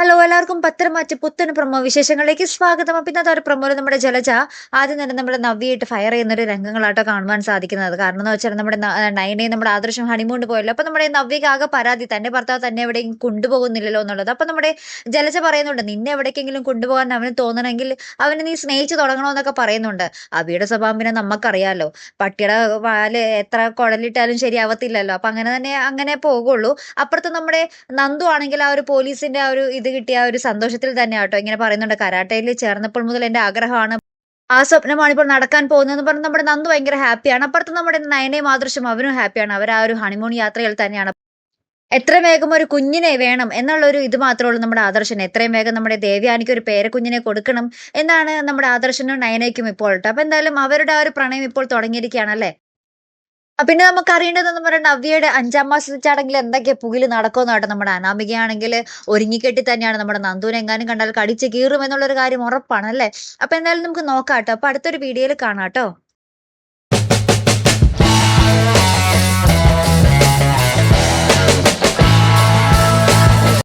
Hello എല്ലാവർക്കും പത്രം മാറ്റി പുത്തൻ പ്രമോ വിശേഷങ്ങളിലേക്ക് സ്വാഗതം. അപ്പം ഇന്നത്തെ ഒരു നമ്മുടെ ജലജ ആദ്യം തന്നെ നമ്മുടെ നവ്യയിട്ട് ഫയർ ചെയ്യുന്ന ഒരു രംഗങ്ങളാട്ടോ കാണുവാൻ സാധിക്കുന്നത്. കാരണം എന്ന് വെച്ചാൽ നമ്മുടെ നയനെ നമ്മുടെ ആദർശം ഹണിമൂണ്ട് പോയല്ലോ. അപ്പം നമ്മുടെ നവ്യക്ക് ആകെ പരാതി തന്റെ ഭർത്താവ് തന്നെ എവിടെയും കൊണ്ടുപോകുന്നില്ലല്ലോ എന്നുള്ളത്. അപ്പം നമ്മുടെ ജലജ പറയുന്നുണ്ട് നിന്നെ എവിടേക്കെങ്കിലും കൊണ്ടുപോകാൻ അവന് തോന്നണമെങ്കിൽ അവനെ നീ സ്നേഹിച്ച് തുടങ്ങണമെന്നൊക്കെ പറയുന്നുണ്ട്. അവിയുടെ സ്വഭാവം പിന്നെ നമുക്കറിയാലോ പട്ടിയുടെ വാൽ എത്ര കുഴലിട്ടാലും ശരിയാവത്തില്ലല്ലോ. അപ്പൊ അങ്ങനെ തന്നെ അങ്ങനെ പോകുള്ളൂ അപ്പുറത്ത് നമ്മുടെ നന്ദു ആണെങ്കിൽ ആ ഒരു പോലീസിന്റെ ആ ഒരു ഇത് കിട്ടിയ ഒരു സന്തോഷത്തിൽ തന്നെ ആട്ടോ ഇങ്ങനെ പറയുന്നുണ്ട് കരാട്ടയിൽ ചേർന്നപ്പോൾ മുതൽ എന്റെ ആഗ്രഹമാണ് ആ സ്വപ്നമാണ് ഇപ്പോൾ നടക്കാൻ പോകുന്നതെന്ന് പറഞ്ഞ് നമ്മുടെ നന്ദു ഭയങ്കര ഹാപ്പിയാണ്. അപ്പുറത്ത് നമ്മുടെ നയനയും ആദർശം അവനും ഹാപ്പിയാണ്. അവർ ആ ഒരു ഹണിമൂൺ യാത്രയിൽ തന്നെയാണ്. എത്ര വേഗം ഒരു കുഞ്ഞിനെ വേണം എന്നുള്ള ഒരു ഇത് മാത്രമേ ഉള്ളൂ നമ്മുടെ ആദർശന്. എത്രയും വേഗം നമ്മുടെ ദേവ്യാനിക്ക് ഒരു പേരക്കുഞ്ഞിനെ കൊടുക്കണം എന്നാണ് നമ്മുടെ ആദർശനും നയനയ്ക്കും ഇപ്പോൾ അപ്പൊ എന്തായാലും അവരുടെ ആ ഒരു പ്രണയം ഇപ്പോൾ തുടങ്ങിയിരിക്കുകയാണ് അല്ലേ? ആ, പിന്നെ നമുക്ക് അറിയേണ്ടതെന്ന് പറയുന്നത് നവ്യയുടെ അഞ്ചാം മാസ ചടങ്ങിൽ എന്തൊക്കെ പുകിൽ നടക്കുമെന്നാട്ടോ നമ്മുടെ അനാമികയാണെങ്കിൽ ഒരുങ്ങിക്കെട്ടി തന്നെയാണ് നമ്മുടെ നന്ദുവിനെ എങ്ങാനും കണ്ടാൽ കടിച്ച് കീറും എന്നുള്ളൊരു കാര്യം ഉറപ്പാണ് അല്ലേ? അപ്പൊ എന്തായാലും നമുക്ക് നോക്കാം കേട്ടോ. അപ്പൊ അടുത്തൊരു വീഡിയോയിൽ കാണാം കേട്ടോ.